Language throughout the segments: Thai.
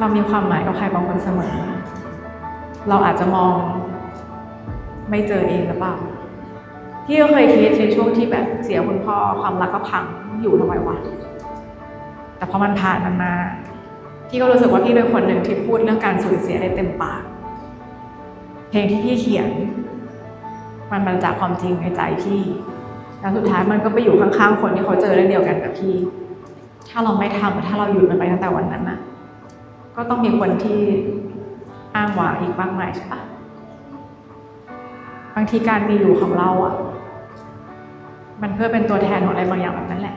เรามีความหมายกับใครบางคนเสมอ เราอาจจะมองไม่เจอเองหรือเปล่าพี่ก็เคยคิดในช่วงที่แบบเสียคุณพ่อความรักก็พังอยู่ทำไมวะแต่พอมันผ่านมันมาพี่ก็รู้สึกว่าพี่เป็นคนหนึ่งที่พูดเรื่องการสูญเสียได้เต็มปาก เพลงที่พี่เขียน มันมาจากความจริงในใจพี่แล้วสุดท้ายมันก็ไปอยู่ข้างๆคนที่เขาเจอเรื่องเดียวกันกับพี่ ถ้าเราไม่ทำถ้าเราหยุดมันไปตั้งแต่วันนั้นน่ะ ก็ต้องมีคนที่อ้างว้างอีกมากมายใช่ปะบางทีการมีอยู่ของเราอะ มันเพื่อเป็นตัวแทนของอะไรบางอย่างแบบนั้นแหละ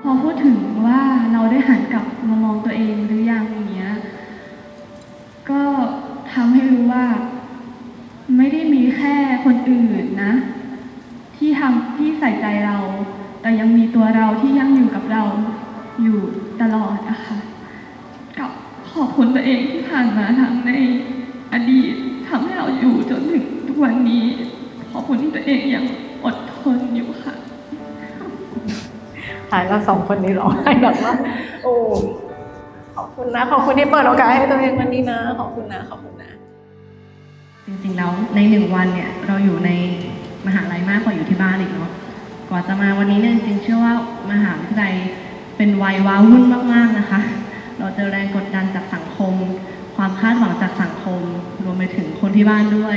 พอพูดถึงว่าเราได้หันกลับมามองตัวเองหรือยังอย่างเงี้ย ก็ทำให้รู้ว่า ไม่ได้มีแค่คนอื่นนะ ที่ทำที่ใส่ใจเรา แต่ยังมีตัวเราที่ยังอยู่กับเราอยู่ตลอดนะคะ ขอบคุณตัวเองที่ผ่านมาทั้งในอดีตทำให้เราอยู่จนถึงทุกวันนี้ ขอบคุณที่ตัวเองยังอดทนอยู่ค่ะหายแล้วสองคนนี้ร้องไห้แบบว่า โอ้ขอบคุณนะขอบคุณที่เปิดโอกาสให้ตัวเองวันนี้นะ ขอบคุณนะขอบคุณนะ จริงๆแล้วในหนึ่งวันเนี่ยเราอยู่ในมหาลัยมากกว่าอยู่ที่บ้านอีกเนาะกว่าจะมาวันนี้เนี่ยจริงๆเชื่อว่ามหาวิทยาลัยเป็นวัยว้าวุ่นมากๆนะคะ เราเจอแรงกดดันจากสังคม ความคาดหวังจากสังคม รวมไปถึงคนที่บ้านด้วย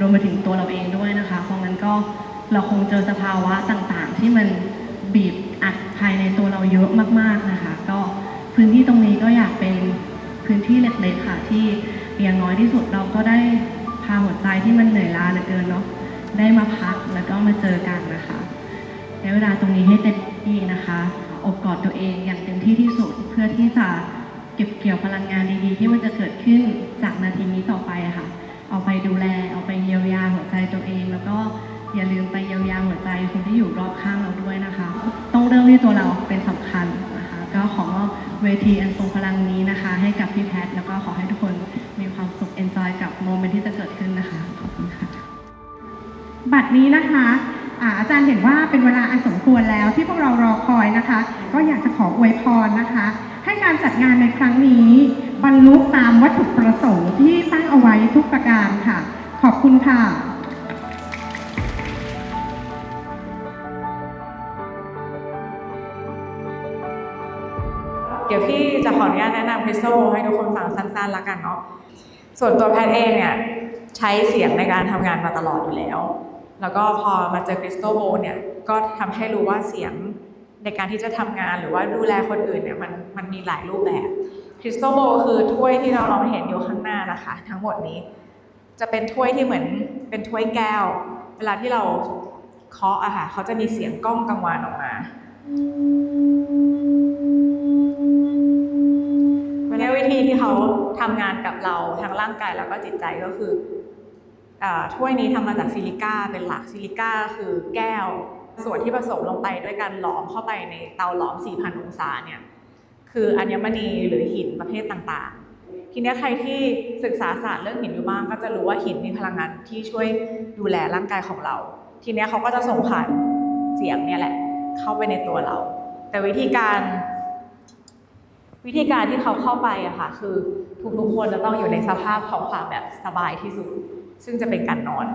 รวมไปถึงตัวเราเองด้วยนะคะ เพราะงั้นก็เราคงเจอสภาวะต่างๆ ที่มันบีบอัดภายในตัวเราเยอะมากๆนะคะ ก็พื้นที่ตรงนี้ก็อยากเป็นพื้นที่เล็กๆค่ะที่อย่างน้อยที่สุดเราก็ได้พาหัวใจที่มันเหนื่อยล้าเหลือเกินเนาะได้มาพักแล้วก็มาเจอกันนะคะใช้เวลาตรงนี้ให้เต็มที่นะคะ อบกอดตัวเองอย่างเต็มที่ที่สุด เพื่อที่จะเก็บเกี่ยวพลังงานดีๆ ที่มันจะเกิดขึ้นจากนาทีนี้ต่อไปค่ะ เอาไปดูแล เอาไปเยียวยาหัวใจตัวเอง แล้วก็อย่าลืมไปเยียวยาหัวใจคนที่อยู่รอบข้างเราด้วยนะคะ ต้องเริ่มที่ตัวเราเป็นสำคัญนะคะ ก็ขอมอบเวทีอันทรงพลังนี้นะคะ ให้กับพี่แพทแล้วก็ขอให้ทุกคนมีความสุข enjoy กับโมเมนต์ที่จะเกิดขึ้นนะคะ ขอบคุณค่ะ บัตรนี้นะคะ อาจารย์เห็นว่าเป็นเวลาอันสมควรแล้วที่พวกเรารอคอยนะคะ ก็อยากจะขออวยพรนะคะ ให้การจัดงานในครั้งนี้ บรรลุตามวัตถุประสงค์ที่ตั้งเอาไว้ทุกประการค่ะ ขอบคุณค่ะเดี๋ยวพี่จะขออนุญาตแนะนำคริสตัลให้ทุกคนฟังสั้นๆแล้วกันเนาะส่วนตัวแพทเองเนี่ยใช้เสียงในการทำงานมาตลอดอยู่แล้ว แล้วก็พอมาเจอคริสตัลโบเนี่ยก็ทำให้รู้ว่าเสียงในการที่จะทำงานหรือว่าดูแลคนอื่นเนี่ยมันมันมีหลายรูปแบบคริสตัลโบคือถ้วยที่เราลองเห็นอยู่ข้างหน้านะคะ ทั้งหมดนี้ จะเป็นถ้วยที่เหมือนเป็นถ้วยแก้ว เวลาที่เราเคาะอะค่ะเขาจะมีเสียงก้องกังวานออกมาวันนี้วิธีที่เขาทำงานกับเราทั้งร่างกายแล้วก็จิตใจก็คืออา ถ้วยนี้ทำมาจากซิลิก้าเป็นหลักซิลิก้าคือแก้ว ส่วนที่ผสมลงไปด้วยการหลอมเข้าไปในเตาหลอม 4,000 องศาเนี่ยคืออัญมณีหรือหินประเภทต่างๆ ทีนี้ใครที่ศึกษาศาสตร์เรื่องหินอยู่บ้างก็จะรู้ว่าหินมีพลังงานที่ช่วยดูแลร่างกายของเรา ทีนี้เขาก็จะส่งผ่านเสียงเนี่ยแหละ เข้าไปในตัวเรา แต่วิธีการ วิธีการที่เขาเข้าไปอะค่ะคือทุกๆคนจะต้องอยู่ในสภาพของความแบบสบายที่สุด ซึ่งจะเป็นการนอน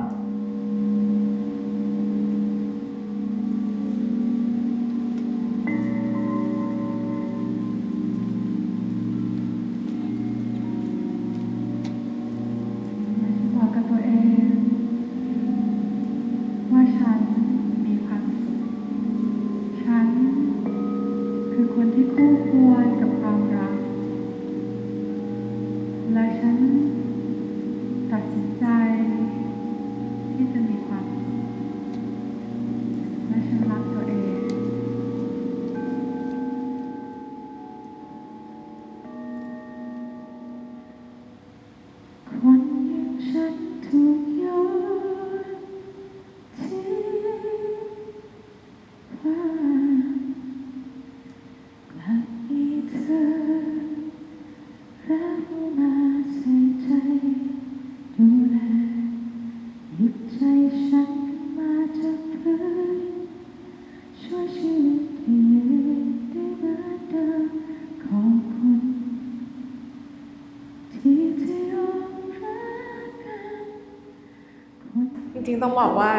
จริงๆต้องบอกว่า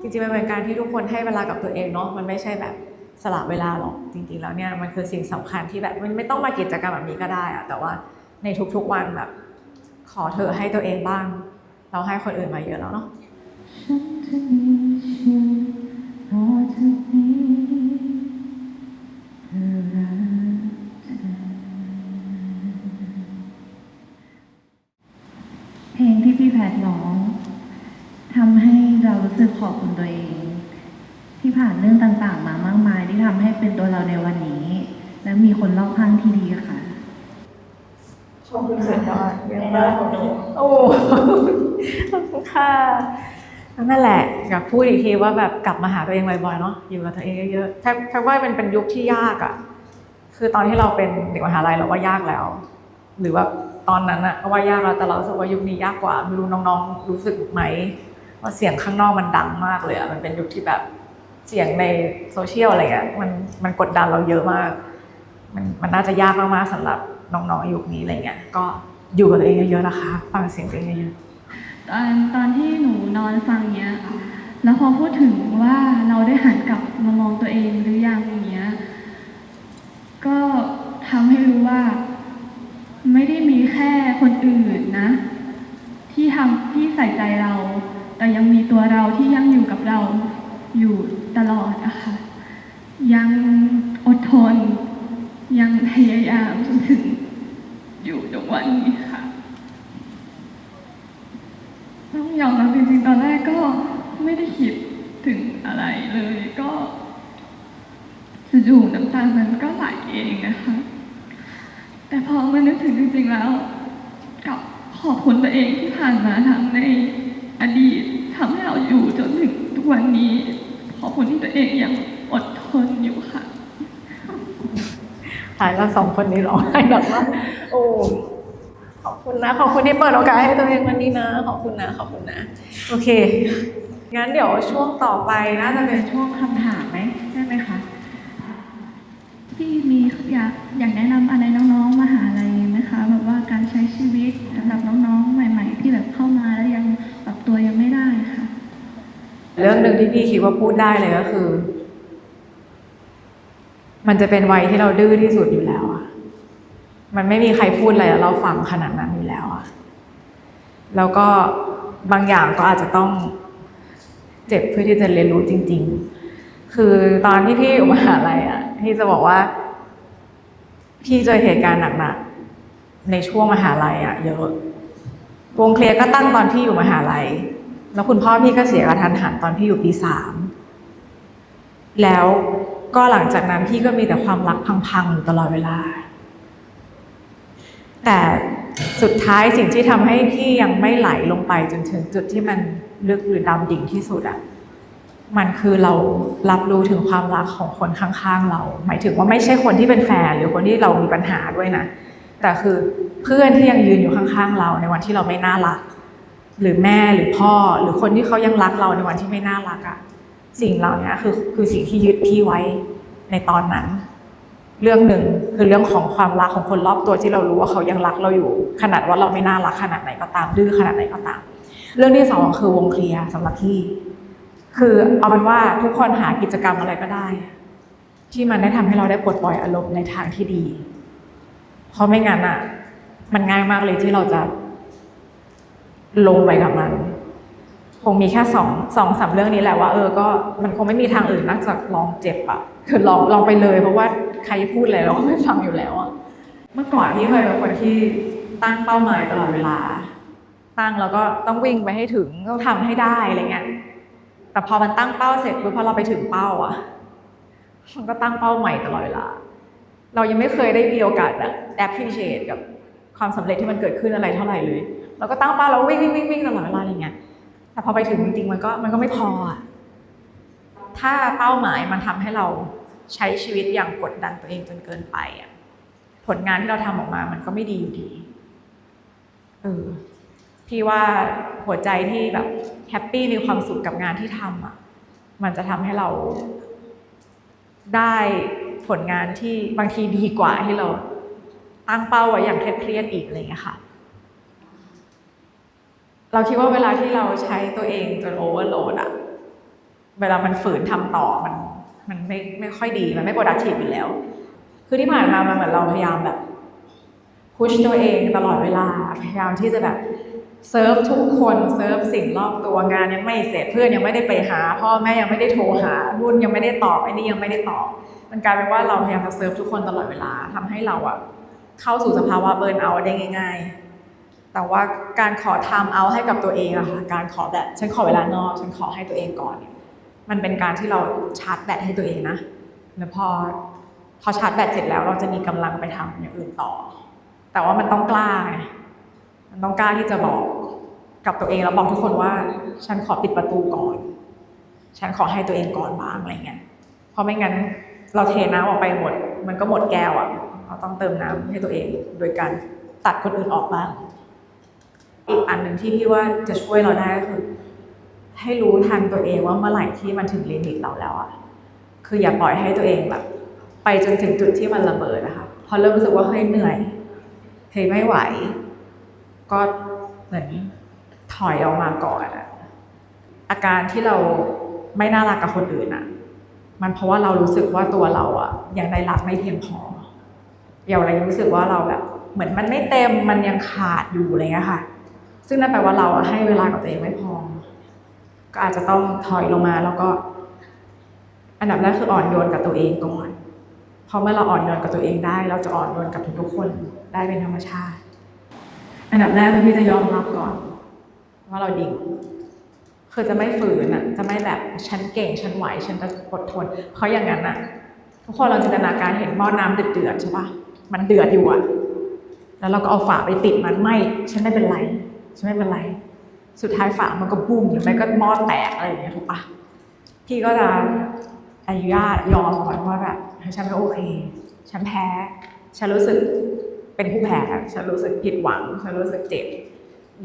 จริงๆมันเป็นการที่ทุกคนให้เวลากับตัวเองเนาะมันไม่ใช่แบบสละเวลาหรอกจริงๆแล้วเนี่ยมันคือสิ่งสำคัญที่แบบมันไม่ต้องมากิจกรรมแบบนี้ก็ได้อะแต่ว่าในทุกๆวันแบบ ขอเธอให้ตัวเองบ้าง เราให้คนอื่นมาเยอะแล้วเนาะ ฉันจะมีชีวิตต่อจากนี้เพื่อรักเธอเพลงที่พี่แพทย์ร้องทำให้เรารู้สึกขอบคุณตัวเอง ที่ผ่านเรื่องต่างๆ มามากมายที่ทำให้เป็นตัวเราในวันนี้ และ มีคนรอบข้างที่ดีค่ะชมคุณสุดยอดเยี่ยมมากโอ้ขอบคุณค่ะนั่นแหละอยากพูดอีกทีว่าแบบกลับมาหาตัวเองบ่อยๆเนาะอยู่กับตัวเองเยอะๆแค่แค่ว่าเป็นเป็นยุคที่ยากอะ่ะ คือตอนที่เราเป็นเด็กมหาลัยเราว่ายากแล้ว หรือว่าตอนนั้นอะก็ว่ายากแล้วแต่เรารู้สึกว่ายุคนี้ยากกว่าไม่รู้น้องๆ รู้สึกไหมว่าเสียงข้างนอกมันดังมากเลยอะมันเป็นยุคที่แบบเสียงในโซเชียลอะไรเงี้ยมันมันกดดันเราเยอะมาก มันมันน่าจะยากมากๆสำหรับน้องๆยุคนี้อะไรเงี้ยก็อยู่กับตัวเองเยอะๆนะคะ ฟังเสียงตัวเองเยอะตอนตอนที่หนูนอนฟังเนี้ยแล้วพอพูดถึงว่าเราได้หันกลับมามองตัวเองหรือยังอย่างเงี้ยก็ทำให้รู้ว่า ไม่ได้มีแค่คนอื่นนะ ที่ทำที่ใส่ใจเรา แต่ยังมีตัวเราที่ยังอยู่กับเราอยู่ตลอดอะค่ะยังอดทน ยังพยายามจนถึงอยู่ตรงวันนี้ค่ะ ต้องยอมรับจริงๆ ตอนแรกก็ไม่ได้คิดถึงอะไรเลยก็จู่ๆน้ำตามันก็ไหลเองนะคะแต่พอมานึกถึงจริงๆแล้วกับขอบคุณตัวเองที่ผ่านมาทั้งในอดีตทำให้เราอยู่จนถึงทุกวันนี้ ขอบคุณที่ตัวเองยังอดทนอยู่ค่ะ ถ่ายแล้วสองคนนี้ร้องไห้แบบว่า โอ้ขอบคุณนะ ขอบคุณที่เปิดโอกาสให้ตัวเองวันนี้นะ ขอบคุณนะ ขอบคุณนะ โอเค งั้นเดี๋ยวช่วงต่อไปน่าจะเป็นช่วงคำถามไหมใช่ไหมคะพี่มีอยากอยากแนะนำอะไรน้องๆมหาลัยไหมคะแบบว่าการใช้ชีวิตสำหรับน้องๆใหม่ ๆ ที่แบบเข้ามาแล้วยังปรับตัวยังไม่ได้ค่ะ เรื่องหนึ่งที่พี่คิดว่าพูดได้เลยก็คือ มันจะเป็นวัยที่เราดื้อที่สุดอยู่แล้วอะมันไม่มีใครพูดอะไรเราฟังขนาดนั้นอยู่แล้วอะแล้วก็บางอย่างก็อาจจะต้องเจ็บเพื่อที่จะเรียนรู้จริง ๆ คือตอนที่พี่อยู่มหาลัยอะพี่จะบอกว่า พี่เจอเหตุการณ์หนักๆในช่วงมหาลัยอะเยอะวงเคลียร์ก็ตั้งตอนพี่อยู่มหาลัย แล้วคุณพ่อพี่ก็เสียกระทันหันตอนพี่อยู่ปีสามแล้ว ก็หลังจากนั้นพี่ก็มีแต่ความรักพังๆอยู่ตลอดเวลา แต่สุดท้ายสิ่งที่ทำให้พี่ยังไม่ไหลลงไปจนถึงจุดที่มันลึกหรือดำดิ่งที่สุดอะมันคือเรารับรู้ถึงความรักของคนข้างๆเรา หมายถึงว่าไม่ใช่คนที่เป็นแฟนหรือคนที่เรามีปัญหาด้วยนะ แต่คือเพื่อนที่ยังยืนอยู่ข้างๆเราในวันที่เราไม่น่ารัก หรือแม่หรือพ่อหรือคนที่เขายังรักเราในวันที่ไม่น่ารักอะ สิ่งเหล่านี้คือคือสิ่งที่ยึดพี่ไว้ในตอนนั้น เรื่องหนึ่งคือเรื่องของความรักของคนรอบตัวที่เรารู้ว่าเขายังรักเราอยู่ ขนาดว่าเราไม่น่ารักขนาดไหนก็ตามดื้อขนาดไหนก็ตาม เรื่องที่สองคือวงเคลียร์สำหรับพี่คือเอาเป็นว่าทุกคนหากิจกรรมอะไรก็ได้ ที่มันได้ทำให้เราได้ปลดปล่อยอารมณ์ในทางที่ดี เพราะไม่งั้นอะ มันง่ายมากเลยที่เราจะลงไปกับมัน คงมีแค่สองสองสามเรื่องนี้แหละว่าเออก็มันคงไม่มีทางอื่นนอกจากลองเจ็บอะคือลองลองไปเลยเพราะว่าใครพูดอะไรเราก็ไม่ฟังอยู่แล้วอะเมื่อก่อนพี่เคยเป็นคนที่ตั้งเป้าหมายตลอดเวลา ตั้งแล้วก็ต้องวิ่งไปให้ถึงต้องทำให้ได้อะไรเงี้ยแต่พอมันตั้งเป้าเสร็จปุ๊บพอเราไปถึงเป้าอะมันก็ตั้งเป้าใหม่ตลอดเวลา เรายังไม่เคยได้มีโอกาสแบบ appreciate กับความสำเร็จที่มันเกิดขึ้นอะไรเท่าไหร่เลย เราก็ตั้งเป้าเราวิ่งวิ่งวิ่งวิ่งตลอดเวลาอะไรเงี้ย แต่พอไปถึงจริงๆมันก็มันก็ไม่พออะถ้าเป้าหมายมันทำให้เราใช้ชีวิตอย่างกดดันตัวเองจนเกินไปอะผลงานที่เราทำออกมามันก็ไม่ดีอยู่ดี เออ พี่ว่าหัวใจที่แบบแฮปปี้มีความสุขกับงานที่ทำอะ มันจะทำให้เราได้ผลงานที่บางทีดีกว่าที่เราตั้งเป้าไว้อย่างเครียดๆอีกอะไรอย่างเงี้ยค่ะ เราคิดว่าเวลาที่เราใช้ตัวเองจนโอเวอร์โหลดอะเวลามันฝืนทำต่อมัน มันไม่ไม่ค่อยดีมันไม่ productive อยู่แล้ว คือที่ผ่านมามันเหมือนเราพยายามแบบพุชตัวเองตลอดเวลาพยายามที่จะแบบเซิร์ฟทุกคนเซิร์ฟสิ่งรอบตัวงานยังไม่เสร็จเพื่อนยังไม่ได้ไปหา พ่อแม่ยังไม่ได้โทรหารุ่นยังไม่ได้ตอบไอ้นี่ยังไม่ได้ตอบ มันกลายเป็นว่าเราพยายามจะเซิร์ฟทุกคนตลอดเวลาทำให้เราอะเข้าสู่สภาวะเบิร์นเอาท์ได้ง่าย ๆ แต่ว่าการขอไทม์เอาท์ให้กับตัวเองอะค่ะ การขอแบบฉันขอเวลานอก ฉันขอให้ตัวเองก่อนเนี่ย มันเป็นการที่เราชาร์จแบตให้ตัวเองนะ แล้วพอพอชาร์จแบตเสร็จแล้วเราจะมีกำลังไปทำอย่างอื่นต่อ แต่ว่ามันต้องกล้าไงมันต้องกล้าที่จะบอกกับตัวเองแล้วบอกทุกคนว่า ฉันขอปิดประตูก่อน ฉันขอให้ตัวเองก่อนบ้างอะไรเงี้ย เพราะไม่งั้นเราเทน้ำออกไปหมด มันก็หมดแก้วอะ เราต้องเติมน้ำให้ตัวเอง โดยการตัดคนอื่นออกบ้าง อีกอันหนึ่งที่พี่ว่าจะช่วยเราได้ก็คือ ให้รู้ทันตัวเองว่าเมื่อไหร่ที่มันถึงลิมิตเราแล้วอะคืออย่าปล่อยให้ตัวเองแบบ ไปจนถึงจุดที่มันระเบิดนะคะพอเริ่มรู้สึกว่าเฮ้ยเหนื่อยเฮ้ยไม่ไหว ก็เหมือนถอยออกมาก่อนอะอาการที่เราไม่น่ารักกับคนอื่นอะมันเพราะว่าเรารู้สึกว่าตัวเราอะยังได้รับไม่เพียงพออย่างเรรู้สึกว่าเราแบบ เหมือนมันไม่เต็มมันยังขาดอยู่อะไรเงี้ยค่ะ ซึ่งนั่นแปลว่าเราให้เวลากับตัวเองไม่พอ ก็อาจจะต้องถอยลงมาแล้วก็ อันดับแรกคืออ่อนโยนกับตัวเองก่อนพอเมื่อเราอ่อนโยนกับตัวเองได้ เราจะอ่อนโยนกับทุกๆคนได้เป็นธรรมชาติ อันดับแรกคือพี่จะยอมรับก่อน ว่าเราดิ่งคือจะไม่ฝืนอะ จะไม่แบบฉันเก่งฉันไหวฉันจะอดทน เพราะอย่างนั้นอะทุกคนเราจินตนาการเห็นหม้อน้ำเดือดๆใช่ปะมันเดือดอยู่อะแล้วเราก็เอาฝาไปติดมันไม่ฉันไม่เป็นไร ฉันไม่เป็นไร สุดท้ายฝามันก็บุ้มหรือไม่ก็หม้อแตกอะไรอย่างเงี้ยถูกปะพี่ก็จะอนุญาตยอมก่อนว่าแบบเฮ้ยฉันไม่โอเค ฉันแพ้ ฉันรู้สึกเป็นผู้แพ้ฉันรู้สึกผิดหวัง ฉันรู้สึกเจ็บ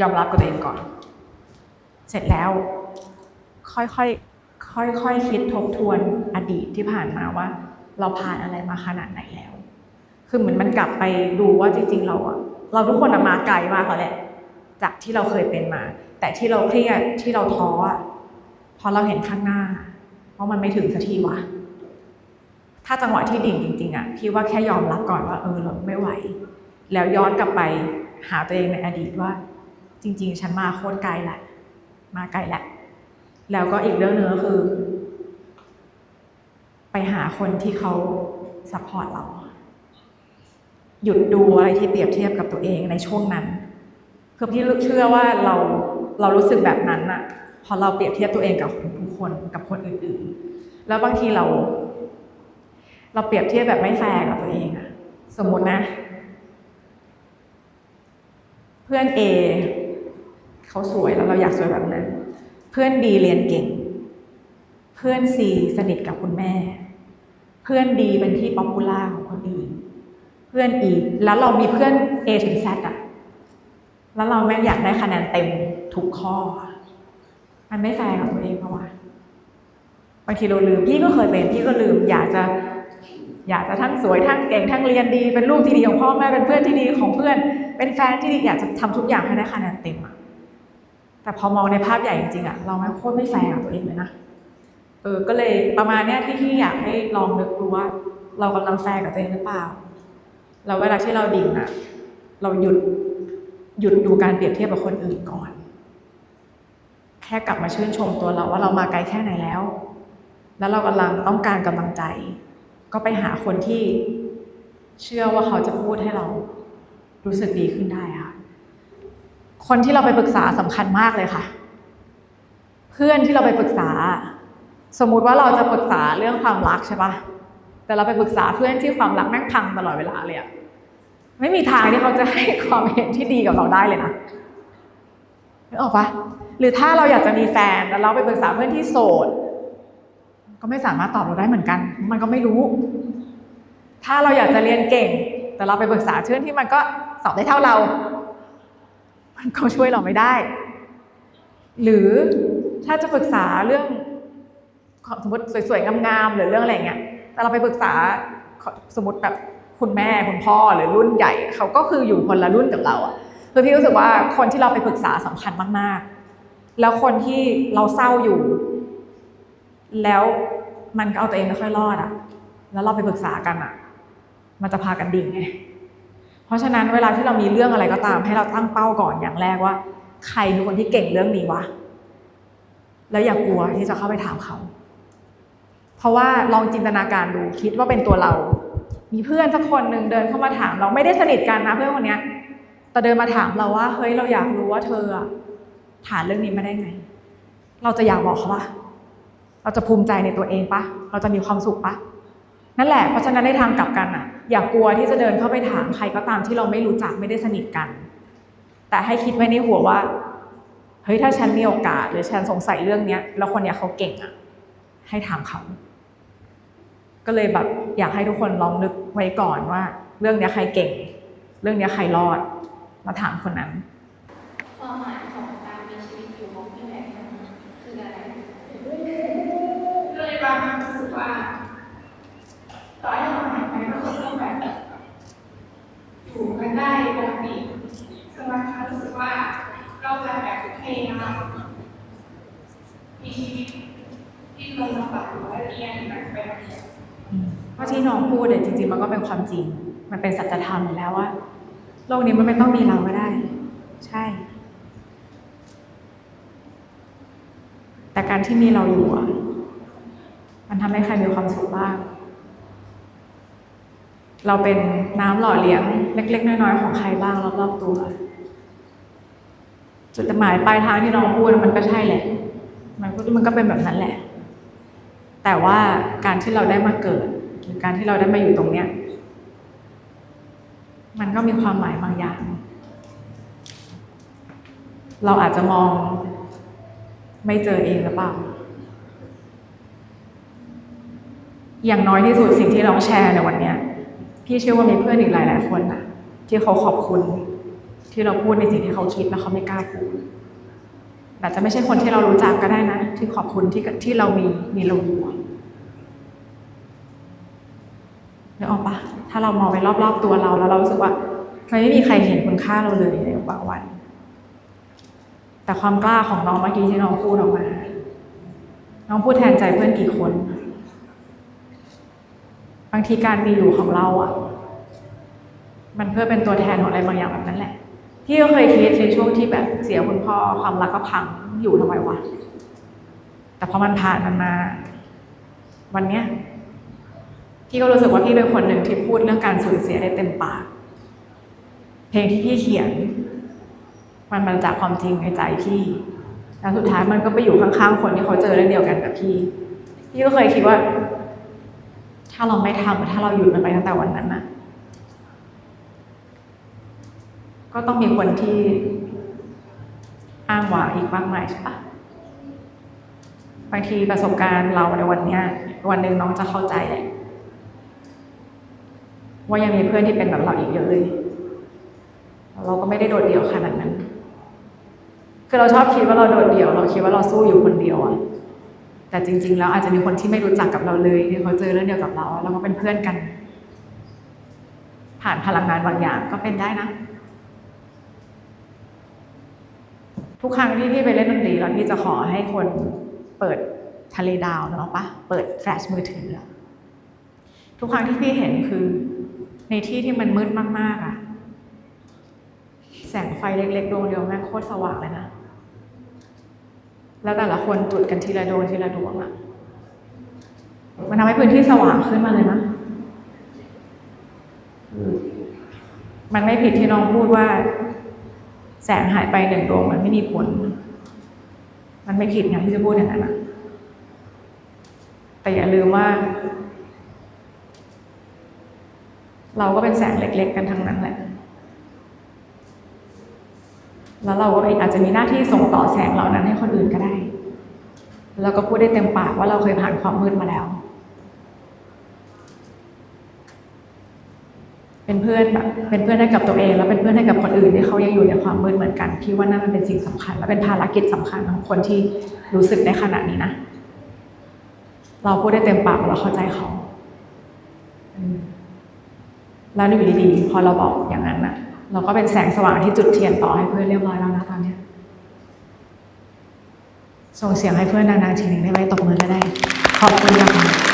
ยอมรับกับตัวเองก่อน เสร็จแล้ว ค่อยๆค่อยๆคิดทบทวนอดีตที่ผ่านมาว่า เราผ่านอะไรมาขนาดไหนแล้ว คือเหมือนมันกลับไปดูว่าจริง ๆ เราอะเราทุกคนมาไกลมากแล้วแหละ จากที่เราเคยเป็นมา แต่ที่เราเครียดที่เราท้อเพราะเราเห็นข้างหน้า เพราะมันไม่ถึงสักทีวะถ้าจังหวะที่ดิ่งจริงๆอะพี่ว่าแค่ยอมรับก่อนว่าเออเราไม่ไหว แล้วย้อนกลับไปหาตัวเองในอดีตว่า จริง ๆ ฉันมาโคตรไกลแหละ มาไกลแหละ แล้วก็อีกเรื่องหนึงก็คือ ไปหาคนที่เขาซัพพอร์ตเรา หยุดดูอะไรที่เปรียบเทียบกับตัวเองในช่วงนั้น คือพี่เชื่อว่าเราเรารู้สึกแบบนั้นอะพอเราเปรียบเทียบตัวเองกับทุกคนกับคนอื่นๆ แล้วบางทีเรา เราเปรียบเทียบแบบไม่แฟร์กับตัวเองอะสมมตินะ เพื่อน A เขาสวยแล้วเราอยากสวยแบบนั้น เพื่อน B เรียนเก่ง เพื่อน C สนิทกับคุณแม่ เพื่อน D เป็นที่ป๊อปปูล่าของคนอื่น เพื่อน E แล้วเรามีเพื่อน A ถึง Z อะ แล้วเราแม่งอยากได้คะแนนเต็มทุกข้อ มันไม่แฟร์กับตัวเองเพราะว่าบางทีเราลืมพี่ก็เคยเป็นพี่ก็ลืม อยากจะ อยากจะทั้งสวยทั้งเก่งทั้งเรียนดี เป็นลูกที่ดีของพ่อแม่เป็นเพื่อนที่ดีของเพื่อน เป็นแฟนที่ดีอยากจะทำทุกอย่างให้ได้คะแนนเต็มอะแต่พอมองในภาพใหญ่จริงๆอะเราไม่งโคตรไม่แฟร์กับตัวเองเลยนะเออก็เลยประมาณเนี้ยที่พี่อยากให้ลองนึกดูว่า เรากำลังแฟร์กับตัวเองหรือเปล่าแล้วเวลาที่เราดิ่งอะเราหยุด หยุดดูการเปรียบเทียบกับคนอื่นก่อน แค่กลับมาชื่นชมตัวเราว่าเรามาไกลแค่ไหนแล้ว แล้วเรากำลังต้องการกำลังใจ ก็ไปหาคนที่เชื่อว่าเขาจะพูดให้เรารู้สึกดีขึ้นได้ค่ะ คนที่เราไปปรึกษาสำคัญมากเลยค่ะ เพื่อนที่เราไปปรึกษา สมมุติว่าเราจะปรึกษาเรื่องความรักใช่ปะแต่เราไปปรึกษาเพื่อนที่ความรักแม่งพังตลอดเวลาเลยอะ ไม่มีทางที่เขาจะให้ความเห็นที่ดีกับเราได้เลยนะนึกออกปะหรือถ้าเราอยากจะมีแฟนแล้วเราไปปรึกษาเพื่อนที่โสด ก็ไม่สามารถตอบเราได้เหมือนกัน มันก็ไม่รู้ ถ้าเราอยากจะเรียนเก่ง แต่เราไปปรึกษาเพื่อนที่มันก็สอบได้เท่าเรา มันก็ช่วยเราไม่ได้ หรือถ้าจะปรึกษาเรื่องสมมติสวยๆงามๆหรือเรื่องอะไรเงี้ยแต่เราไปปรึกษาสมมติแบบ คุณแม่คุณพ่อหรือรุ่นใหญ่เขาก็คืออยู่คนละรุ่นกับเราอะคือพี่รู้สึกว่าคนที่เราไปปรึกษาสำคัญมาก ๆ แล้วคนที่เราเศร้าอยู่ แล้วมันก็เอาตัวเองไม่ค่อยรอดอะแล้วเราไปปรึกษากันอะมันจะพากันดิ่งไงเพราะฉะนั้นเวลาที่เรามีเรื่องอะไรก็ตาม ให้เราตั้งเป้าก่อนอย่างแรกว่า ใครคือคนที่เก่งเรื่องนี้วะแล้วอย่ากลัวที่จะเข้าไปถามเขา เพราะว่าลองจินตนาการดูคิดว่าเป็นตัวเรา มีเพื่อนสักคนหนึ่งเดินเข้ามาถาม เราไม่ได้สนิทกันนะเพื่อนคนนี้แต่เดินมาถามเราว่า เฮ้ยเราอยากรู้ว่าเธอผ่านเรื่องนี้มาได้ไง เราจะอยากบอกเขาว่าเราจะภูมิใจในตัวเองปะเราจะมีความสุขปะนั่นแหละเพราะฉะนั้นในทางกลับกันอะ อย่ากลัวที่จะเดินเข้าไปถามใครก็ตามที่เราไม่รู้จักไม่ได้สนิทกัน แต่ให้คิดไว้ในหัวว่าเฮ้ยถ้าฉันมีโอกาส หรือฉันสงสัยเรื่องเนี้ยแล้วคนเนี้ยเขาเก่งอะ ให้ถามเขา ก็เลยแบบอยากให้ทุกคนลองนึกไว้ก่อนว่า เรื่องนี้ใครเก่ง เรื่องนี้ใครรอด มาถามคนนั้นความหมายของการมีชีวิตอยู่ของพี่แหวนคืออะไรก็เลยบางครั้งรู้สึกว่าต่อให้เราหายไปก็ต้องแบบอยู่กันได้ปกติซึ่งบางครั้งรู้สึกว่าเราจะแบบพยายามมีชีวิตที่ลงลำบากหรือว่าเรียนแบบไปแบบนี้เพ ราะที่น้องพูดเนี่ยจริง ๆ มันก็เป็นความจริง มันเป็นสัจธรรมอยู่แล้วว่าโลกนี้มันไม่ต้องมีเราก็ได้ ใช่ แต่การที่มีเราอยู่มันทำให้ใครมีความสุขบ้าง เราเป็นน้ำหล่อเลี้ยงเล็ก ๆ น้อยๆของใครบ้างรอบๆตัว จุดหมายปลายทางที่น้องพูดมันก็ใช่แหละ มันก็มันก็เป็นแบบนั้นแหละ แต่ว่าการที่เราได้มาเกิด การที่เราได้มาอยู่ตรงเนี้ย มันก็มีความหมายบางอย่าง เราอาจจะมองไม่เจอเองหรือเปล่า อย่างน้อยที่สุดสิ่งที่เราแชร์ในวันเนี้ยพี่เชื่อว่ามีเพื่อนอีกหลายๆคนนะที่เขาขอบคุณที่เราพูดในสิ่งที่เขาคิดแล้วเขาไม่กล้าพูดอาจจะไม่ใช่คนที่เรารู้จักก็ได้นะ ที่ขอบคุณที่ที่เรามีมีเราอยู่ ออกปะถ้าเรามองไปรอบๆตัวเราแล้วเรารู้สึกว่ามันไม่มีใครเห็นคุณค่าเราเลยในบางวัน แต่ความกล้าของน้องเมื่อกี้ที่น้องพูดออกมา น้องพูดแทนใจเพื่อนกี่คน บางทีการมีอยู่ของเราอะ มันเพื่อเป็นตัวแทนของอะไรบางอย่างแบบนั้นแหละพี่ก็เคยคิดในช่วงที่แบบเสียคุณพ่อความรักก็พังอยู่ทำไมวะ แต่พอมันผ่านมันมา วันเนี้ย พี่ก็รู้สึกว่าพี่เป็นคนหนึ่งที่พูดเรื่องการสูญเสียได้เต็มปาก เพลงที่พี่เขียน มันมาจากความจริงในใจพี่แล้วสุดท้ายมันก็ไปอยู่ข้างๆคนที่เขาเจอเรื่องเดียวกันกับพี่ พี่ก็เคยคิดว่า ถ้าเราไม่ทำถ้าเราหยุดมันไปตั้งแต่วันนั้นนะก็ต้องมีคนที่อ้างว่าอีกมากมายใช่ปะบางทีประสบการณ์เราในวันนี้วันหนึ่งน้องจะเข้าใจแหละ ว่ายังมีเพื่อนที่เป็นแบบเราอีกเยอะเลย เราก็ไม่ได้โดดเดี่ยวขนาดนั้น คือเราชอบคิดว่าเราโดดเดี่ยว เราคิดว่าเราสู้อยู่คนเดียวอะแต่จริง ๆ แล้วอาจจะมีคนที่ไม่รู้จักกับเราเลยที่เขาเจอเรื่องเดียวกับเรา แล้วก็เป็นเพื่อนกัน ผ่านพลังงานบางอย่างก็เป็นได้นะ ทุกครั้งที่พี่ไปเล่นดนตรีแล้วพี่จะขอให้คนเปิดทะเลดาวเนาะปะเปิดแฟลชมือถือ ทุกครั้งที่พี่เห็นคือ ในที่ที่มันมืดมาก ๆอะแสงไฟเล็กๆดวงเดียวแม่งโคตรสว่างเลยนะ แล้วแต่ละคนจุดกันทีละดวงทีละดวงอะมันทำให้พื้นที่สว่างขึ้นมาเลยนะมันไม่ผิดที่น้องพูดว่า แสงหายไปหนึ่งดวงมันไม่มีผล มันไม่ผิดนะที่จะพูดอย่างนั้นนะแต่อย่าลืมว่า เราก็เป็นแสงเล็ก ๆ กันทั้งนั้นแหละ แล้วเราก็อาจจะมีหน้าที่ส่งต่อแสงเหล่านั้นให้คนอื่นก็ได้แล้วก็พูดได้เต็มปากว่าเราเคยผ่านความมืดมาแล้ว เป็นเพื่อนแบบเป็นเพื่อนให้กับตัวเอง แล้วเป็นเพื่อนให้กับคนอื่นที่เขายังอยู่ในความมืดเหมือนกัน พี่ว่านั่นมันเป็นสิ่งสำคัญ และเป็นภารกิจสำคัญของคนที่รู้สึกได้ขนาดนี้นะ เราพูดได้เต็มปากว่าเราเข้าใจเขา อืม แล้วอยู่ดีๆพอเราบอกอย่างนั้นน่ะเราก็เป็นแสงสว่างที่จุดเทียนต่อให้เพื่อนเรียบร้อยแล้วนะตอนนี้ส่งเสียงให้เพื่อนดังๆทีหนึ่งได้ไหมตบมือก็ได้ ขอบคุณนะคะ